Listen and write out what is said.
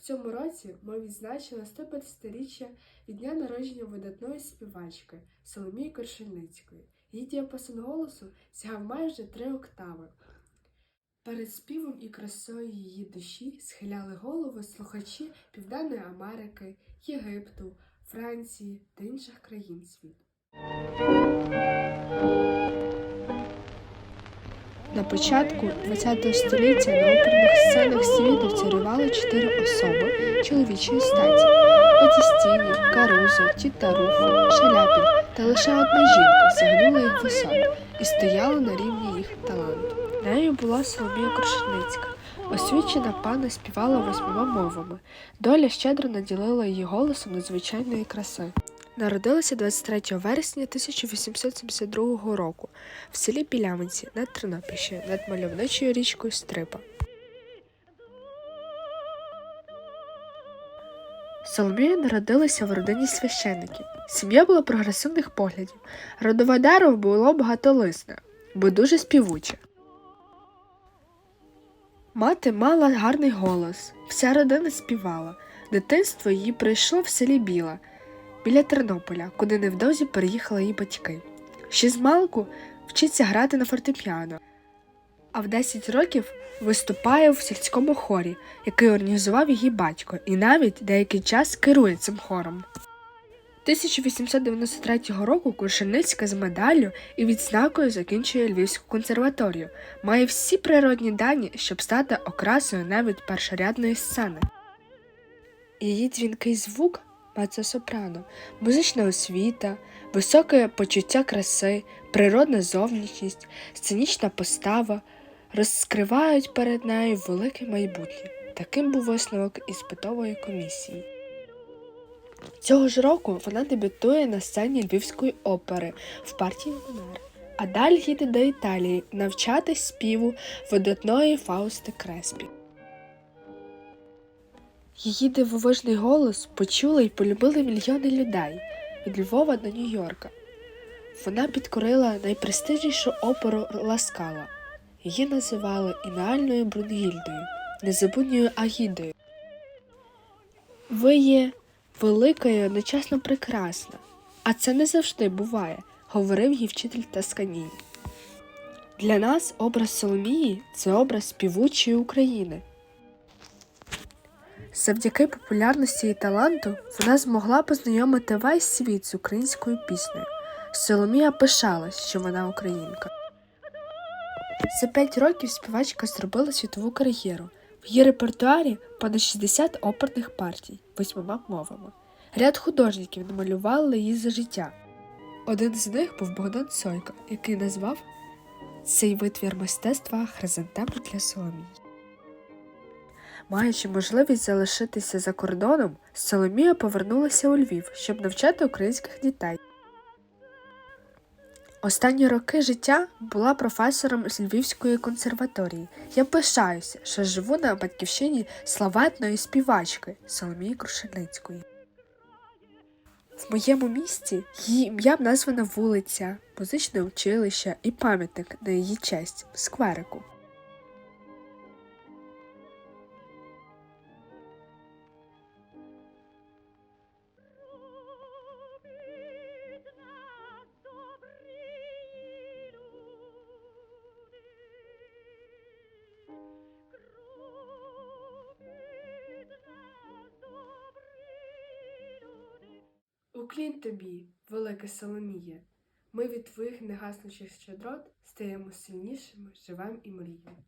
В цьому році ми відзначили 150-річчя від дня народження видатної співачки Соломії Коршельницької. Її діапазон голосу сягав майже три октави. Перед співом і красою її душі схиляли голови слухачі Південної Америки, Єгипту, Франції та інших країн світу. На початку ХХ століття на оперних сценах світу царювали чотири особи чоловічої статі: Батістіні, Карузо, Тіта Руфо, Шаляпін та лише одна жінка сягнула їх висот і стояла на рівні їх таланту. Нею була Соломія Крушельницька. Освічена пана співала восьмома мовами. Доля щедро наділила її голосом надзвичайної краси. Народилася 23 вересня 1872 року в селі Біляминці над Тернопільщиною над мальовничою річкою Стрипа. Соломія народилася в родині священників. Сім'я була прогресивних поглядів. Родове дерево було багатолисне, бо дуже співуче. Мати мала гарний голос, вся родина співала. Дитинство її пройшло в селі Біла, біля Тернополя, куди невдовзі переїхали її батьки. Ще з малку вчиться грати на фортепіано, а в 10 років виступає в сільському хорі, який організував її батько, і навіть деякий час керує цим хором. 1893 року Куршельницька з медаллю і відзнакою закінчує Львівську консерваторію, має всі природні дані, щоб стати окрасою навіть першорядної сцени. Її дзвінкий звук мецо-сопрано, музична освіта, високе почуття краси, природна зовнішність, сценічна постава розкривають перед нею велике майбутнє. Таким був висновок іспитової комісії. Цього ж року вона дебютує на сцені Львівської опери в партії Гонор, а далі їде до Італії навчатись співу видатної Фаусти Креспі. Її дивовижний голос почули і полюбили мільйони людей від Львова до Нью-Йорка. Вона підкорила найпрестижнішу оперу Ласкала. Її називали ідеальною Брунгільдою, незабутньою Агідою. Ви є велика і одночасно прекрасна, а це не завжди буває, говорив їй вчитель Тасканій. Для нас образ Соломії це образ співучої України. Завдяки популярності і таланту вона змогла познайомити весь світ з українською піснею. Соломія пишалась, що вона українка. За п'ять років співачка зробила світову кар'єру. В її репертуарі понад 60 оперних партій восьмома мовами. Ряд художників намалювали її за життя. Один з них був Богдан Сойко, який назвав цей витвір мистецтва хризантеми для Соломії. Маючи можливість залишитися за кордоном, Соломія повернулася у Львів, щоб навчати українських дітей. Останні роки життя була професором з Львівської консерваторії. Я пишаюся, що живу на батьківщині славетної співачки Соломії Крушельницької. В моєму місті її ім'ям названа вулиця, музичне училище і пам'ятник на її честь скверику. Уклін тобі, велике Соломіє, ми від твоїх негаснучих щедрот стаємо сильнішими, живем і мріємо.